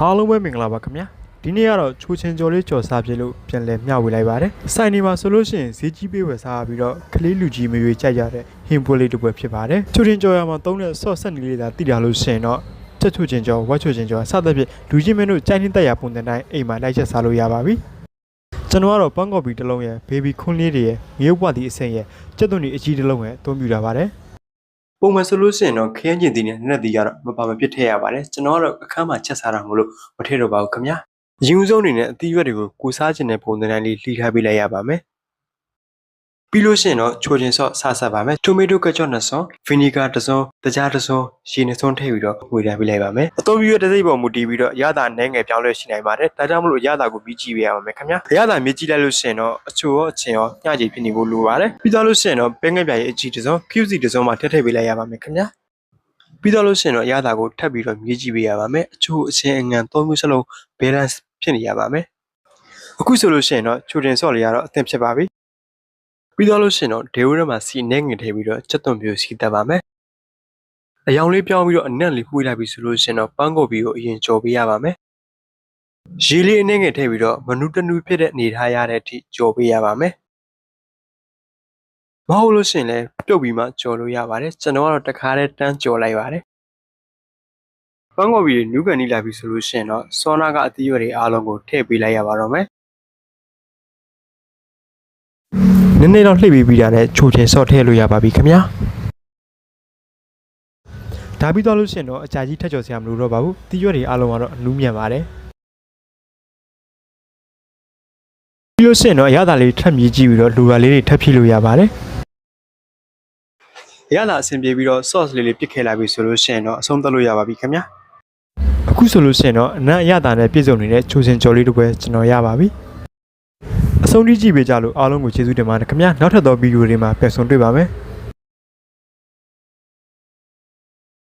အားလုံးပဲမင်္ဂလာပါခင်ဗျာဒီနေ့ကတော့ချိုးချင်ကြော်လေးကြော်စားပြလို့ပြန်လည်မျှဝေလိုက်ပါတယ်စိုင်နေမှာဆိုလို့ရှိရင်ဈေးကြီးပေးဝယ်စားပြီးတော့ကလေးလူကြီးမျိုးကြိုက်ကြတဲ့ဟင်ပွေးလေးတစ်ပွဲဖြစ်ပါတယ်ချိုးချင်ကြော်ရမှာသုံးတဲ့ဆော့ဆက်နေလေးသာတည်တာလို့ရှိရင်တော့ချက်ချိုးချင်ကြော်ဝက်ချိုးချင်ကြော်စသဖြင့်လူကြီးမင်းတို့ကြိုက်နှင်းတက်ရပုံတဲ့တိုင်းအိမ်မှာလိုက်ချက်စားလို့ရပါပြီကျွန်တော်ကတော့ပန်းကော်ပီတစ်လုံးရဲ့ဘေဘီခွန်းလေးတွေရဲ့ငရုတ်ပွားသည့်အဆင့်ရဲ့စက်သွန်ဒီအကြီးတစ်လုံးရဲ့အသုံးပြုတာပါတယ် ပုံမှန်ဆိုလို့ရှိရင်တော့ခရမ်းကျင်တီနဲ့နက်နက်တီကတော့မပါမဖြစ်ထည့်ရပါတယ်ကျွန်တော်ကတော့အခန်းမှာချက်စားတာမလို့မထည့်တော့ပါဘူးခင်ဗျာအရင်ဆုံးအနေနဲ့အသီးရွက်တွေကိုကိုစားခြင်းတဲ့ပုံစံတိုင်းလေးလှီထားပေးလိုက်ရပါမယ် ပြီးလို့ရှိရင်တော့ချိုချင်းဆော့ဆာဆက်ပါမယ်တိုမီတိုကကြော့နှစ်စွန်းဗီနီဂါတစ်စွန်းတကြားတစ်စွန်းရေနှစ်စွန်းထည့်ပြီးတော့ဝေထားပေးလိုက်ပါမယ်အသုံးပြုရတဲ့စိတ်ပေါ်မူတည်ပြီးတော့ရတာနှဲငယ်ပြောင်းလဲရှိနိုင်ပါတယ်ဒါကြောင့်မလို့ရတာကိုပြီးကြည့်ပေးရပါမယ်ခင်ဗျာရတာမြည်ကြည့်လိုက်လို့ရှိရင်တော့အချိုရောအချင်းရောညကြည်ဖြစ်နေဖို့လိုပါတယ်ပြီးတော့လို့ရှိရင်တော့ပဲငယ်ပြားရဲ့အကြီးတစ်စွန်း QC တစ်စွန်းမှာထည့်ထည့်ပေးလိုက်ရပါမယ်ခင်ဗျာပြီးတော့လို့ရှိရင်တော့အရသာကိုထပ်ပြီးတော့မြည်ကြည့်ပေးရပါမယ်အချို့အချင်းအငံသုံးမျိုးစလုံး balance ဖြစ်နေရပါမယ်အခုဆိုလို့ရှိရင်တော့ချိုတင်ဆော့လေးကတော့အသင့်ဖြစ်ပါပြီ ပြီးတော့လို့ရှိရင်တော့ဒေဝရမှာစီနဲ့ငင်ထည့်ပြီးတော့ချက်သွန်ပြိုစီတက်ပါမယ်အယောင်လေးပြောင်းပြီးတော့အနက်လေးမှုလိုက်ပြီဆိုလို့ရှိရင်တော့ပန်းကုတ်ပြီးကိုအရင်ကြော်ပေးရပါမယ်ရေလေးအနှဲငယ်ထည့်ပြီးတော့မနုတနုဖြစ်တဲ့အနေထားရတဲ့အထိကြော်ပေးရပါမယ်မဟုတ်လို့ရှိရင်လည်းပြုတ်ပြီးမှကြော်လို့ရပါတယ်ကျွန်တော်ကတော့တခါတည်းတန်းကြော်လိုက်ပါတယ်ပန်းကော်ဘီနူးကန်နီလာပြီဆိုလို့ရှိရင်တော့စောနာကအသီးရွက်တွေအားလုံးကိုထည့်ပေးလိုက်ရပါတော့မယ် နည်းနည်းတော့လှိပ်ပြီးပြီးတာနဲ့ချိုချင်ဆော့ထည့်လို့ရပါပြီခင်ဗျာဒါပြီးတော့လို့ရှိရင်တော့အကြာကြီးထက်ကျော်စရာမလိုတော့ပါဘူးတီးရွက်တွေအားလုံးကတော့အနူးမြန်ပါတယ်ပြီးလို့ရှိရင်တော့အရသာလေးထပ်မြည်ကြည့်ပြီးတော့လူပါလေးတွေထပ်ဖြည့်လို့ရပါတယ်ရလာအဆင်ပြေပြီးတော့ sauce လေးလေးပြစ်ခဲ့လိုက်ပြီဆိုလို့ရှိရင်တော့အဆုံးသတ်လို့ရပါပြီခင်ဗျာအခုဆိုလို့ရှိရင်တော့အနံ့အရသာနဲ့ပြည့်စုံနေတဲ့ချိုစင်ကြော်လေးတစ်ပွဲကျွန်တော်ရပါပြီအ ဆုံးထိကြည့်ပေးကြလို့အားလုံးကိုကျေးဇူးတင်ပါတယ်ခင်ဗျာနောက်ထပ်သောဗီဒီယိုတွေမှာပြန်ဆုံတွေ့ပါမယ်